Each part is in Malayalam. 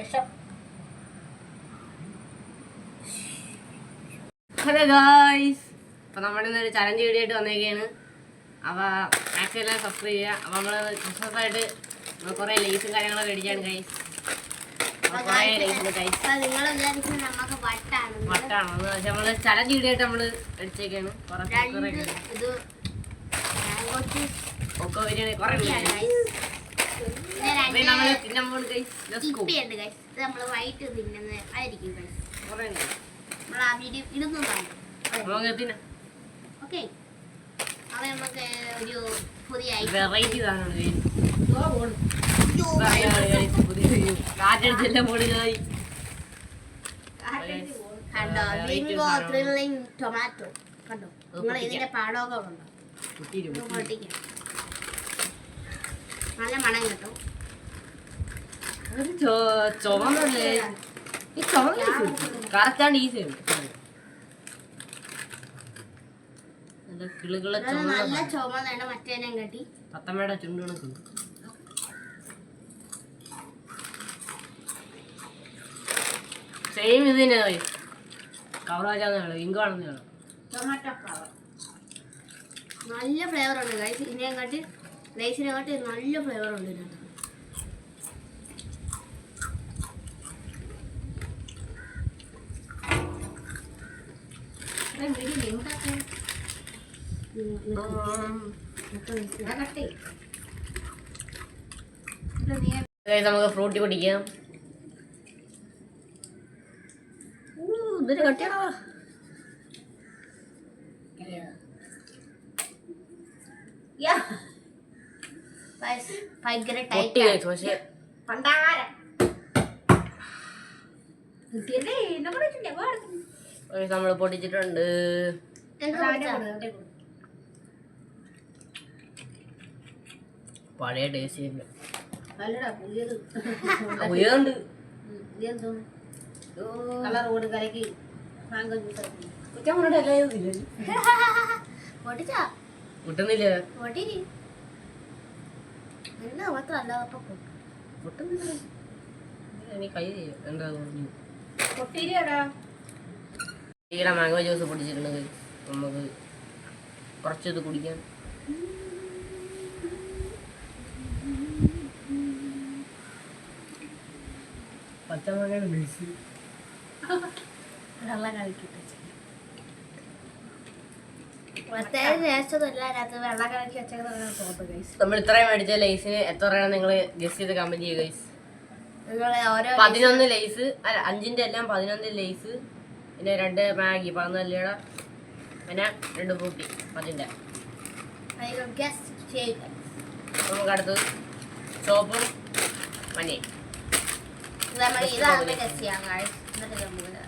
വിഷം. Hello guys. അപ്പോൾ നമ്മളിന്ന് ഒരു ചലഞ്ച് വീഡിയോ ആയിട്ട് വന്നേക്കാണ്. അപ്പോൾ മാക്സിമം എല്ലാം സബ്സ്ക്രൈബ് ചെയ്യുക. അപ്പോൾ നമ്മൾ ക്രിസ്മസ് ആയിട്ട് നമ്മൾ ലൈസും ലേസും കാര്യങ്ങളൊക്കെ മേടിച്ചാണ് ഗൈസ് കുറേ വട്ടാണ്. പക്ഷെ നമ്മൾ ചലഞ്ച് വീഡിയോ ആയിട്ട് നമ്മൾ അടിച്ചേക്കാണ് കുറേ കുറേ ഒക്കെ വരികയാണെങ്കിൽ കുറേ നമ്മൾ വൈറ്റ് തിന്നുന്നത് ആയിരിക്കും നമ്മൾ ആ വീഡിയോ ഇടുന്നതാണ് ഓക്കെ അത് നമുക്ക് ഒരു പുതിയ വെറൈറ്റി കാറ്റടിച്ചെല്ലാം പൊടിയായി കണ്ടോ? ബിങ്കോ ത്രില്ലിംഗ് ടൊമാറ്റോ കണ്ടോ? നിങ്ങൾ ഇതിന്റെ പാടമൊക്കെ കണ്ടോ പൊട്ടിക്കാം. നല്ല മണം കിട്ടും. ചുവന്നല്ലേ ഈ ചുവന്ന കറക്റ്റാണ്ട് ഈ സൈഡ് നല്ല കിളുകളെ നല്ല ചുവന്ന ചുമന്നാണ് മറ്റേനെ കെട്ടി പത്തമ്മയുടെ ചുണ്ട് കണക്കുണ്ട് സെയിം ഇത് തന്നെ കവറാജാന്നാണ് ഇങ്കാണെന്നാണ് ടൊമാറ്റോ കവർ നല്ല ഫ്ലേവർ ഉണ്ട് ഗൈസ് ഇതിനെ കാട്ടി ലൈസിനെ നല്ല ഫ്ലേവർ ഉണ്ട് ഇതിനകത്ത്. നമുക്ക് ഫ്രൂട്ടി കുടിക്കാം. ഊ, ഇതൊരു കട്ടിയാണോ? ഭയങ്കര ടൈറ്റ് പക്ഷേ പണ്ടാരം നമ്മൾ പൊട്ടിച്ചിട്ടുണ്ട്. പഴയ ടേസ്റ്റ് കളർ കലക്കി മാങ്കോ ജ്യൂസ് കിട്ടുന്നില്ല അപ്പൊ കിട്ടുന്നില്ല എനിക്ക് കൈ എന്താ മാംഗോ ജ്യൂസ് പൊടിച്ചിട്ടുണ്ട് നമുക്ക് കുറച്ചത് കുടിക്കാം. പച്ചമാങ്ങ മിക്സ് വെള്ളം കലക്കിട്ട് പ്രത്യേക ടേസ്റ്റൊന്നുമില്ല അതിനകത്ത് വെള്ളം കലക്കി വെച്ചേക്കുന്ന തോന്നുന്നു ഗൈസ് നമ്മൾ ഇത്രയും മേടിച്ച ലൈസിന് എത്ര രൂപയാണ് നിങ്ങൾ ഗസ് ചെയ്ത് കമന്റ് ചെയ്യുക ഗൈസ് പതിനൊന്ന് ലൈസ് അല്ല അഞ്ചിന്റെ എല്ലാം പതിനൊന്ന് ലൈസ് പിന്നെ രണ്ട് മാഗി പതിനൊല്ലയുടെ പിന്നെ രണ്ട് ഫ്രൂട്ടി ചെയ്യുക നമുക്ക് അടുത്തത് സോപ്പും മഞ്ഞയും. നമ്മൾ ഇതാണ് ചെയ്യാൻ ഗൈസ് എന്നിട്ട് നമുക്ക്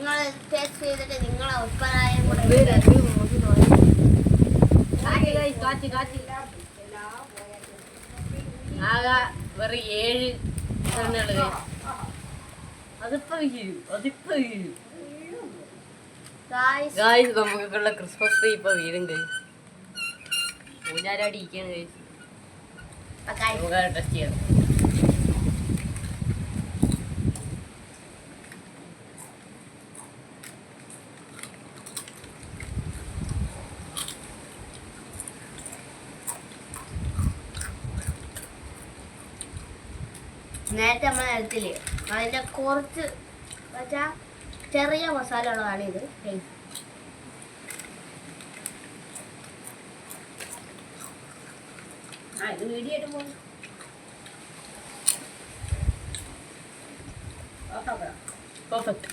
നിങ്ങൾ ടേസ്റ്റ് ചെയ്തിട്ട് നിങ്ങളെ അഭിപ്രായം ആകെ വെറും ഏഴ് എണ്ണുള്ളു അതിപ്പോ വീഴും അതിപ്പോ വീഴും. ഗായ്സ് നമുക്കുള്ള ക്രിസ്മസ് ട്രീ ഇപ്പൊ വീടും ഗൈസ് പൂജാരാടി ഇരിക്കാണ് ഗൈസ് നമുക്ക് ടെസ്റ്റ് ചെയ്യാം. നേരത്തെ അതിന്റെ കുറച്ച് വെച്ചാൽ ചെറിയ മസാല ഉള്ളതാണ് ഇത് വീഡിയോ പോകും പെർഫെക്റ്റ്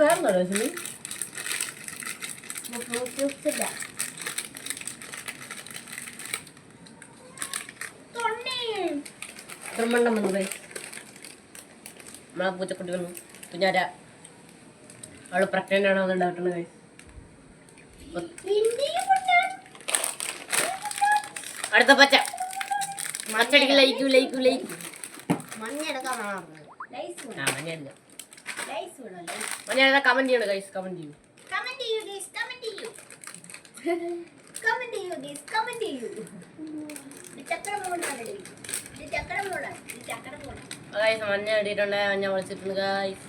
വേറെ വേറെ ഫ്രൂട്ട് ജ്യൂസ് ഇല്ല. ബ്രഹ്മണ്ഡം വന്നു ഗൈസ് നമ്മളെ പൂച്ചക്കുട്ടി വന്നു കുഞ്ഞാര അവൾ പ്രഗ്നന്റ് ആണോ അതുണ്ടായിട്ടുള്ളത് ഗൈസ് അടുത്ത പച്ച. മച്ചടിക്ക് ലയിക്കൂ ലയിക്കൂ ലയിക്കൂ. മഞ്ഞ കമന്റ് ചെയ്യണം ഗൈസ് കമന്റ് ചെയ്യൂ. കമന്റ് ചെയ്യൂ ഗൈസ് കമന്റ് ചെയ്യൂ. കമന്റ് ചെയ്യൂ ഗൈസ് കമന്റ് ചെയ്യൂ ഇത് ഗൈസ് മഞ്ഞ ഇട്ടിട്ടുണ്ട് മഞ്ഞ വിളിച്ചിട്ടുണ്ട് ഗായ്സ്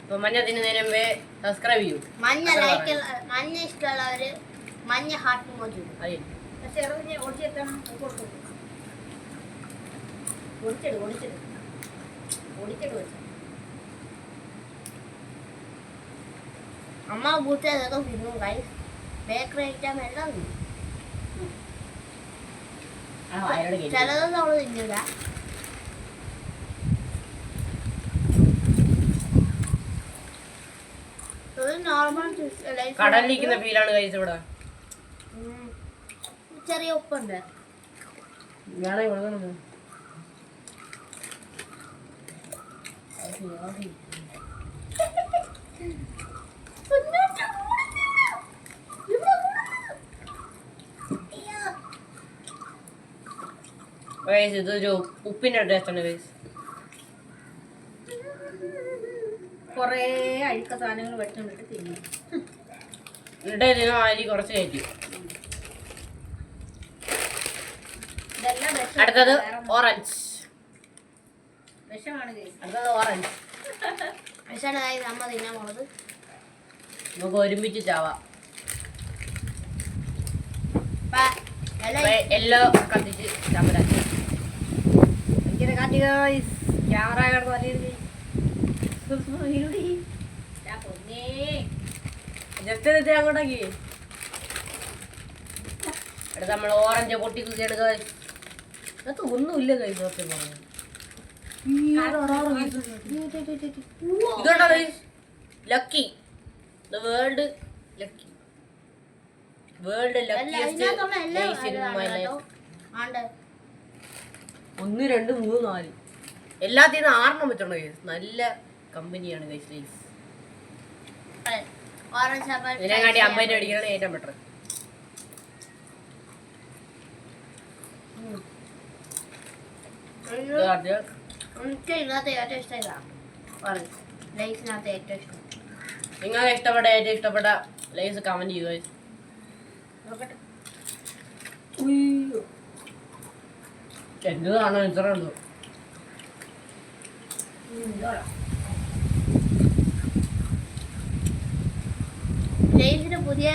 അപ്പൊ മഞ്ഞ തിന്നുന്നതിന് മുമ്പേ സബ്സ്ക്രൈബ് ചെയ്യൂ. മഞ്ഞ ലൈക്ക് മഞ്ഞ ഇഷ്ടമുള്ളവര് മഞ്ഞ ഹാർട്ട് മോജി അതെ. ഓടിച്ചിട് ഓടിച്ചിട് ഓടിച്ചിട് വെച്ചു അമ്മ കൂട്ടുകാരൊക്കെ തിന്നു ഗൈസ് ബേക്കറി ഐറ്റം എല്ലാം തിന്നും. ചിലതൊന്നും അവൾ തിന്നില്ല കടലിരിക്കുന്ന ഫീലാണ് കഴിച്ചവിടെ ഇവിടെ. ചെറിയ ഉപ്പുണ്ട്. വേണേ കൊടുക്കണം ഗൈസ് ഇതൊരു ഉപ്പിന്റെ ടേസ്റ്റ് ആണ് ഗൈസ് കൊറേ അഴുക്ക സാധനങ്ങൾ വെട്ടുന്നിട്ട് തിന്നു. എന്നിട്ട് ഇതിന് അരി കുറച്ച് കയറ്റി. അടുത്തത് ഓറഞ്ച് വിഷമാണ് അടുത്തത് ഓറഞ്ച് ഗൈസ് അമ്മ തിന്നാൻ പോണത്. നമുക്ക് ഒരുമിച്ച് ചാവാം. എല്ലാം കത്തിച്ച് ചാമ്പലാക്കി കാട്ടി ഗൈസ് ക്യാമറ കിടന്ന് വലിയ ജസ്റ്റ് അങ്ങോട്ടാക്കി അടുത്ത നമ്മൾ ഓറഞ്ച് പൊട്ടി കുത്തി എടുക്കുക അത് ഒന്നുമില്ല കൈ സത്യം പറഞ്ഞു ഇതുകൊണ്ടാ guys lucky the world lucky world എല്ലാം ഇതിനകത്തുള്ള ഇൻ മൈ ലൈഫ് ആണ്ട് ഒന്ന് രണ്ട് മൂന്ന് നാല്. എല്ലാത്തിന്ന് ആറെണ്ണം വെച്ചോണ്ട് ഗൈസ് നല്ല കമ്പനിയാണ് ഗൈസ് ഗൈസ് ഓറഞ്ച് ആപ്പിൾ ഇതിനെക്കാട്ടി അമ്പതിന് അടിക്കണം ഏറ്റവും ബെറ്റർ എനിക്ക് ഇതിനകത്ത് ഏറ്റവും ഇഷ്ടം ഇതാ. ഓറഞ്ച്. ലൈസിനകത്ത് ഏറ്റവും ഇഷ്ടം. നിങ്ങൾക്ക് ഇഷ്ടപ്പെട്ട ഏറ്റവും ഇഷ്ടപ്പെട്ട ലൈസ് കമന്റ് ചെയ്തു guys. നോക്കട്ടെ. എന്താണ് ഇത്ര ഉള്ളൂ? പുതിയ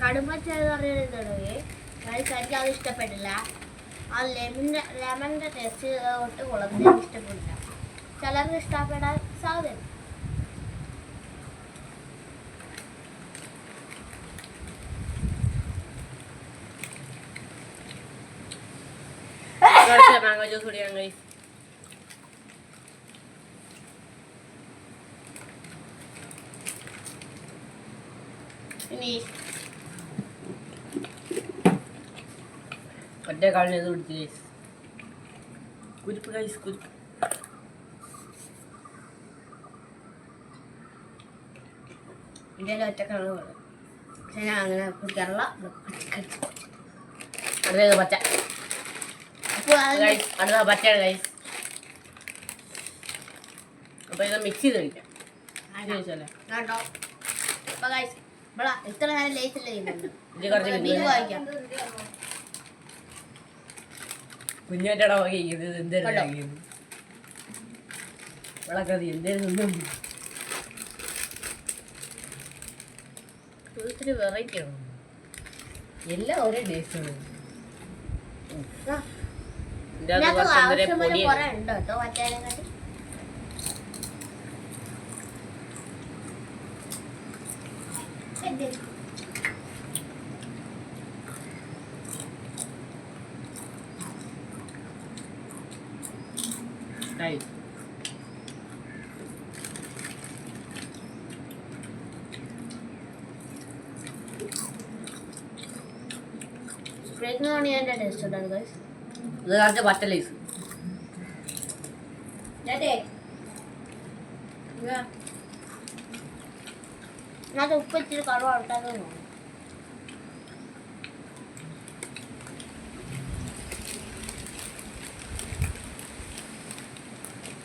കടുമ പറയുന്നത് ഗൈസ് എനിക്ക് അത് ഇഷ്ടപ്പെട്ടില്ല. ആ ലെമിന്റെ ലെമണിന്റെ ടേസ്റ്റ് തൊട്ട് കുളത്തിൽ ഇഷ്ടപ്പെട്ടില്ല ചിലർക്ക് ഇഷ്ടപ്പെടാൻ സാധ്യത. മാംഗോ ജ്യൂസ് കുടിക്കാൻ ഗൈസ് ഇനി ഒറ്റ കാളിന് ഇത് പിടിച്ച് ഗൈസ് കുരിപ്പ് ഗൈസ് കുരിപ്പ് ഇന്ത്യയിലെ ഒറ്റക്കാണ് പക്ഷെ ഞാൻ അങ്ങനെ കുടിക്കാറില്ല അടുത്തത് പച്ച അടുത്ത ഗൈസ് അപ്പൊ ഇത് മിക്സ് ചെയ്ത് കഴിക്കാം ഇത്ര നേരം ലേറ്റ് അല്ലേ ചെയ്യുന്നുണ്ട് ഇത് കുറച്ച് ബില്ല് മിക്സ് വായിക്കാം. കുഞ്ഞാറ്റയുടെ വക ഇത് എന്തേലും കണ്ടോ? കഴിക്കുന്നു വിളക്കതി എന്തേലും തിന്നും. ഇത്തിരി വെറൈറ്റി ആണ്? എല്ലാം ഒരേ ടേസ്റ്റ് കുറച്ച്. സ്പ്രേക്കിന് വേണ്ടി എന്റെ ടേസ്റ്റ് ഉണ്ടായിരുന്നു ഗൈസ് ഇത് കുറച്ച് പച്ച ലൈസ് ചേട്ടേ ഇതിനകത്ത് ഉപ്പ് ഇച്ചിരി കുറവ് ആൾക്കാർക്ക് തോന്നുന്നു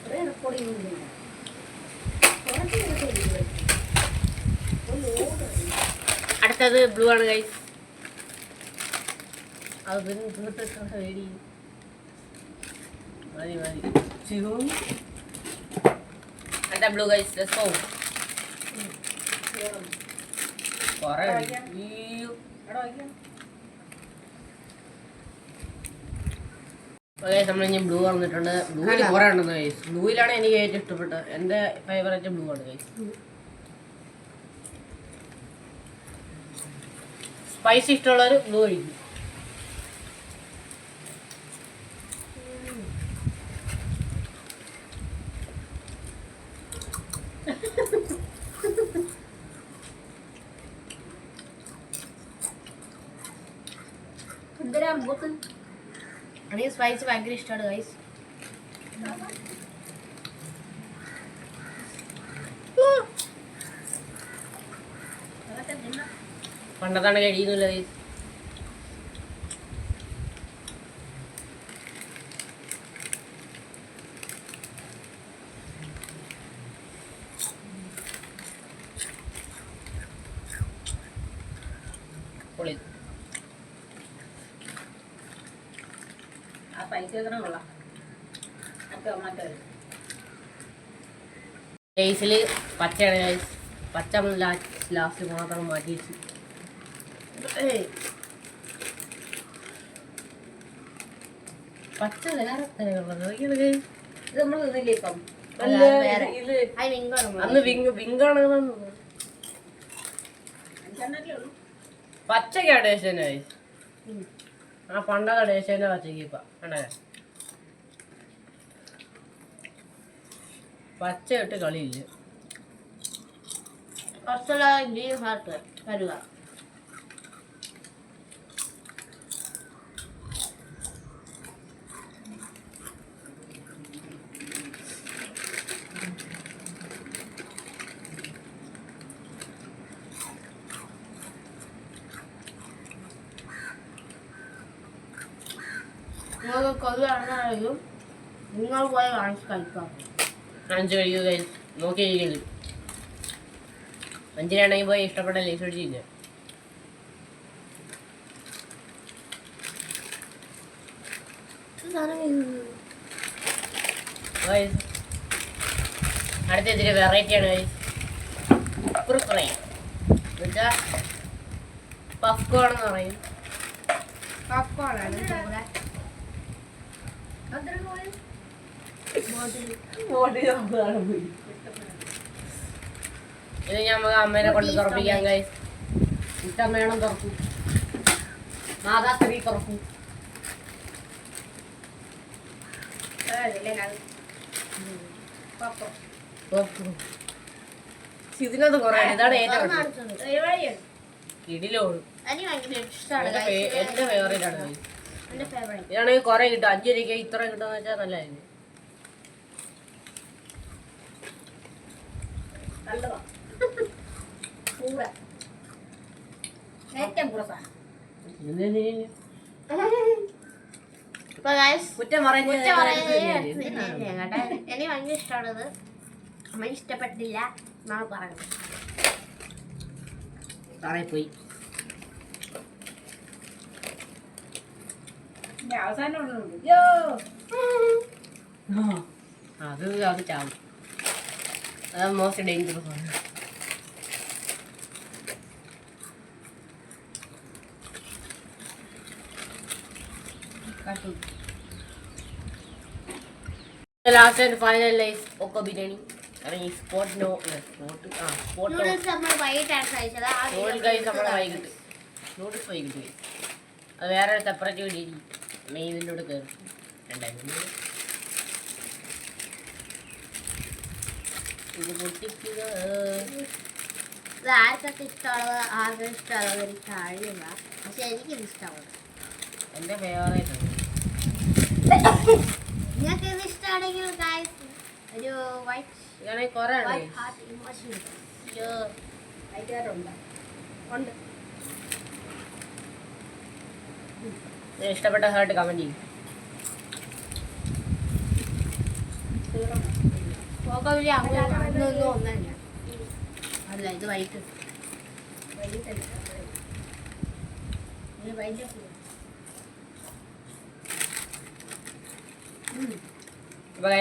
കുറേ റെക്കോർഡിംഗ് ഉണ്ട് കുറച്ച് അടുത്ത അടുത്തത് ബ്ലൂ ആണ് ഗൈസ് അത് പിന്നെ തീർത്തിട്ട് വേടി മതി മതി. അടുത്ത ബ്ലൂ ഗൈസ് ലെറ്റ്സ് ഗോ കുറേ. അയ്യോ. നമ്മൾ ഇനി ബ്ലൂ വന്നിട്ടുണ്ട്. ബ്ലൂവിൽ കുറേ ഉണ്ടെന്ന് ഗൈസ് ബ്ലൂവിലാണ് എനിക്ക് ഏറ്റവും ഇഷ്ടപ്പെട്ടത്. എന്റെ ഫേവറേറ്റ് ബ്ലൂ ആണ് ഗൈസ് സ്പൈസി ഇഷ്ടമുള്ളവർ ബ്ലൂ കഴിക്കും. സ്പൈസ് ഭയങ്കര ഇഷ്ടമാണ് ഗൈസ് പണ്ടത്താണ് കഴിയുന്നില്ല ഗൈസ് പൈസ കൊള്ളാം അപ്പൊ ഗൈസിൽ പച്ചയാണ് ഗൈസ് പച്ച ലാസ്റ്റ് മാത്രം മാറ്റി വെച്ചു. പച്ച വേറെ. ഇത് നമ്മൾ തിന്നില്ലേ ഇപ്പം? അന്ന് വിങ് വിങ്കാണ് അഞ്ചെണ്ണല്ലേ ഉള്ളൂ. ആ പണ്ടത്തെ ഡേശേന്റെ തന്നെ പച്ചക്ക് ഇപ്പൊ കണ്ടേ? പച്ച കളിയില്ല? കുറച്ചുള്ള ഗ്രീൻ ഹാർട്ട് നിങ്ങൾ കൊതുകാണെന്നാണെങ്കിലും നിങ്ങൾ പോയി വാങ്ങിച്ച് കഴിക്കാം. അഞ്ച് കഴിക്കുക guys. നോക്കി കഴിക്കരുത് അഞ്ചിനാണെങ്കിൽ പോയി ഇഷ്ടപ്പെട്ട ലൈസ് അടിച്ചില്ല അടുത്ത ഇതിന്റെ വെറൈറ്റിയാണ് ആണ് guys. കുറുക്കുറൈ. എന്നുവെച്ചാ പഫ്കോൺ എന്ന് പറയും. പഫ്കോൺ പോയി ഇത് ഞമ്മക്ക് അമ്മേനെ കൊണ്ട് തുറപ്പിക്കാൻ കഴിയും ഇട്ടമ്മേണം തുറക്കും. മാതാശ്രീ തുറക്കും. ഇതിനകത്ത് കൊറേ ഇതാണ് ഏറ്റവും ഇഷ്ടമാണ് എന്റെ ഫേവറേറ്റ് ആണ് ഇതാണെങ്കിൽ കുറെ കിട്ടും അഞ്ചു രൂപയ്ക്ക് ഇത്ര കിട്ടുന്ന വെച്ചാൽ നല്ലതായിരുന്നു. നല്ലതാ. പൂറ ഏറ്റവും എനിക്ക് ഭയങ്കര ഇഷ്ടമാണത്. അമ്മ ഇഷ്ടപ്പെട്ടില്ല എന്നാണ് പറഞ്ഞത് പോയി. അവസാനം അത് അത് ചാവും അത് മോസ്റ്റ് ഡേഞ്ചറസ് ആണ് ലാസ്റ്റ് ആൻഡ് ഫൈനൽ ലൈഫ് ഒക്കെ ബിരിയാണി അല്ലെങ്കിൽ സ്പോട്ട് നോ സ്പോട്ട് ആ സ്പോട്ട് നൂഡിൽസ് നമ്മൾ വൈകിട്ടാണ് കഴിച്ചത്. ആ നൂഡിൽ കഴിച്ച് നമ്മുടെ വൈകിട്ട്. നൂഡിൽസ് വൈകിട്ട് അത് വേറെ സെപ്പറേറ്റ് വീഡിയോ മെയ് ഇതിന്റെ കൂടെ കയറി രണ്ടായിരത്തി ഇത് പൊട്ടിക്കുക. ഇത് ആർക്കൊക്കെ ഇഷ്ടമുള്ളത്? ആർക്കും ഇഷ്ടമുള്ളത്? എനിക്ക് അറിയില്ല പക്ഷെ എനിക്കിത് ഇഷ്ടമാണ്. എന്റെ ഫേവറേറ്റ് നിങ്ങൾക്ക് ഇത് ഇഷ്ടമാണെങ്കിൽ ഒരു വൈറ്റ് കുറേ ഉണ്ട്? വൈറ്റ് ഹാർട്ട് ഇമോഷൻ അയ്യോ. വൈകുന്നേരമുണ്ട് ഉണ്ട്. ഇത് ഇഷ്ടപ്പെട്ട ഹാർട്ട് കമന്റ് ചെയ്യും. അല്ല ഇത് വൈകിട്ട്. അപ്പോൾ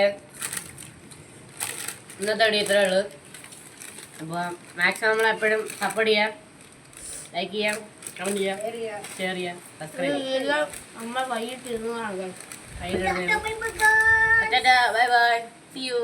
ഇന്നത്തെ വീഡിയോ ഇത്രേ ഉള്ളൂ. അപ്പോൾ മാക്സിമം നമ്മൾ എപ്പോഴും സപ്പോർട്ട് ചെയ്യാം. ലൈക്ക് ചെയ്യാം. കമന്റ് ചെയ്യാം. ഷെയർ ചെയ്യാം. സബ്സ്ക്രൈബ് ചെയ്യാം. നമ്മൾ വൈകിട്ട് ഇരുന്നതാണ് ബൈ ബൈ സി യു